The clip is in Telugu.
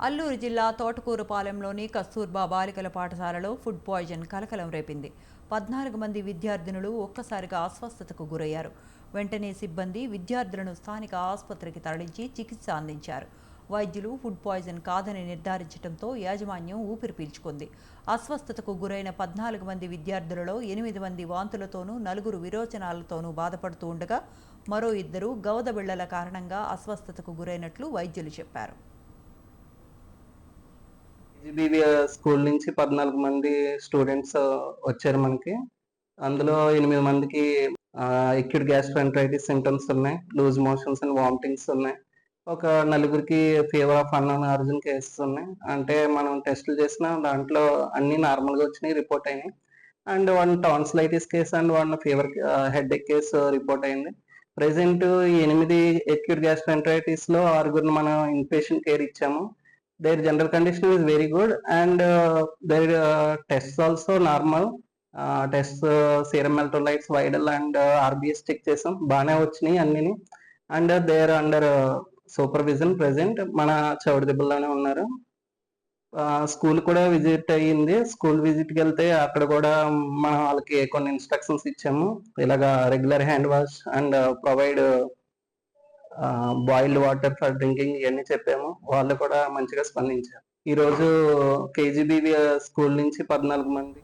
అల్లూరు జిల్లా తోటకూరుపాలెంలోని కస్తూర్బా బాలికల పాఠశాలలో ఫుడ్ పాయిజన్ కలకలం రేపింది. పద్నాలుగు మంది విద్యార్థినులు ఒక్కసారిగా అస్వస్థతకు గురయ్యారు. వెంటనే సిబ్బంది విద్యార్థులను స్థానిక ఆసుపత్రికి తరలించి చికిత్స అందించారు. వైద్యులు ఫుడ్ పాయిజన్ కాదని నిర్ధారించడంతో యాజమాన్యం ఊపిరి పీల్చుకుంది. అస్వస్థతకు గురైన పద్నాలుగు మంది విద్యార్థులలో ఎనిమిది మంది వాంతులతోనూ నలుగురు విరోచనాలతోనూ బాధపడుతూ ఉండగా మరో ఇద్దరు గౌదబిళ్ళల కారణంగా అస్వస్థతకు గురైనట్లు వైద్యులు చెప్పారు. జీబీబీ స్కూల్ నుంచి పద్నాలుగు మంది స్టూడెంట్స్ వచ్చారు మనకి. అందులో ఎనిమిది మందికి ఎక్యూట్ గ్యాస్ట్రైటిస్ సింటమ్స్ ఉన్నాయి లూజ్ మోషన్స్ అండ్ వామిటింగ్స్ ఉన్నాయి. ఒక నలుగురికి fever of unknown origin cases ఉన్నాయి. అంటే మనం టెస్టులు చేసిన దాంట్లో అన్ని నార్మల్గా వచ్చినాయి రిపోర్ట్ అయినాయి. And one tonsillitis case and one fever headache case report అయింది. ప్రెసెంట్ ఎనిమిది ఎక్యూట్ గ్యాస్ట్రైటిస్లో ఆరుగురిని మనం ఇన్పేషెంట్ కేర్ ఇచ్చాము. Their general condition is very good and uh, their uh, tests also normal. Uh, tests uh, serum electrolytes vital and uh, rbs check చేసాం. బాగానే వచ్చినాయి అన్నిని. And their under supervision present మన చౌడి దెబ్బలోనే ఉన్నారు. స్కూల్ కూడా విజిట్ అయ్యింది. స్కూల్ విజిట్కి వెళ్తే అక్కడ కూడా మనం వాళ్ళకి కొన్ని ఇన్స్ట్రక్షన్స్ ఇచ్చాము. ఇలాగా regular hand wash and provide boiled water for drinking ఇవన్నీ చెప్పాము. వాళ్ళు కూడా మంచిగా స్పందించారు. ఈ రోజు స్కూల్ నుంచి పద్నాలుగు మంది